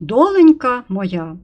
Доленька моя.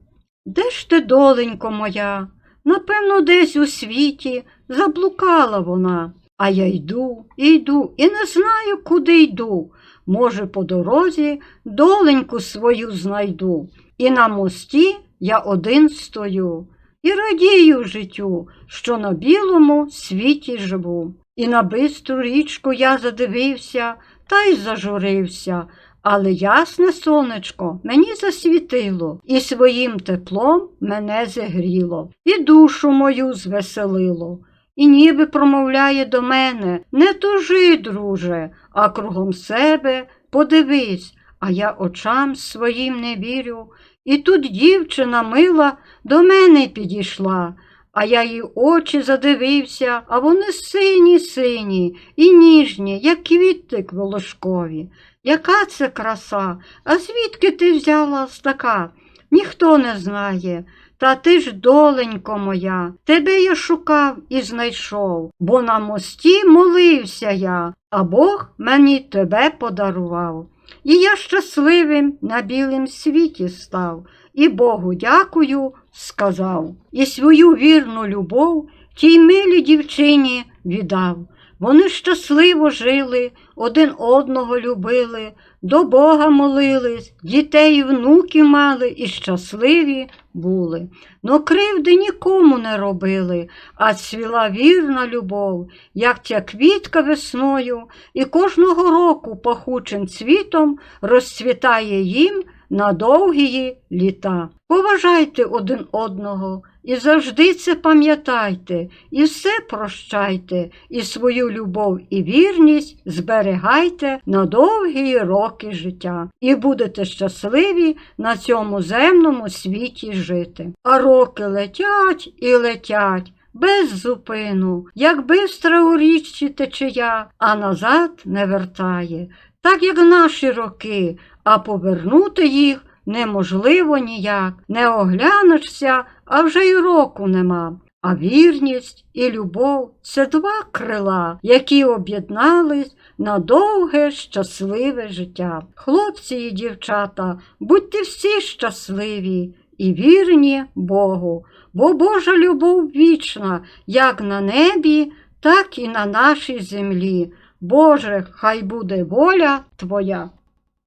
Де ж ти, доленько моя? Напевно, десь у світі заблукала вона. А я йду, йду, і не знаю, куди йду. Може, по дорозі доленьку свою знайду. І на мості я один стою. І радію життю, що на білому світі живу. І на бистру річку я задивився та й зажурився, але ясне сонечко мені засвітило, і своїм теплом мене зігріло, і душу мою звеселило. І ніби промовляє до мене не тужи, друже, а кругом себе подивись, а я очам своїм не вірю. І тут дівчина мила до мене підійшла, а я їй очі задивився, а вони сині, сині і ніжні, як квітик волошкові. Яка це краса? А звідки ти взяла така? Ніхто не знає. Та ти ж, доленько моя, тебе я шукав і знайшов, бо на мості молився я, а Бог мені тебе подарував. І я щасливим на білім світі став, і Богу дякую, сказав, і свою вірну любов тій милій дівчині віддав. Вони щасливо жили, один одного любили, до Бога молились, дітей і внуків мали і щасливі були. Но кривди нікому не робили, а цвіла вірна любов, як ця квітка весною, і кожного року пахучим цвітом розцвітає їм на довгі літа. Поважайте один одного і завжди це пам'ятайте, і все прощайте, і свою любов і вірність зберігайте на довгі роки життя, і будете щасливі на цьому земному світі жити. А роки летять і летять. Без зупину, як бистра у річці течія, а назад не вертає, так як наші роки, а повернути їх неможливо ніяк. Не оглянешся, а вже й року нема. А вірність і любов це два крила, які об'єднались на довге щасливе життя. Хлопці і дівчата, будьте всі щасливі і вірні Богу, бо Божа любов вічна, як на небі, так і на нашій землі. Боже, хай буде воля Твоя.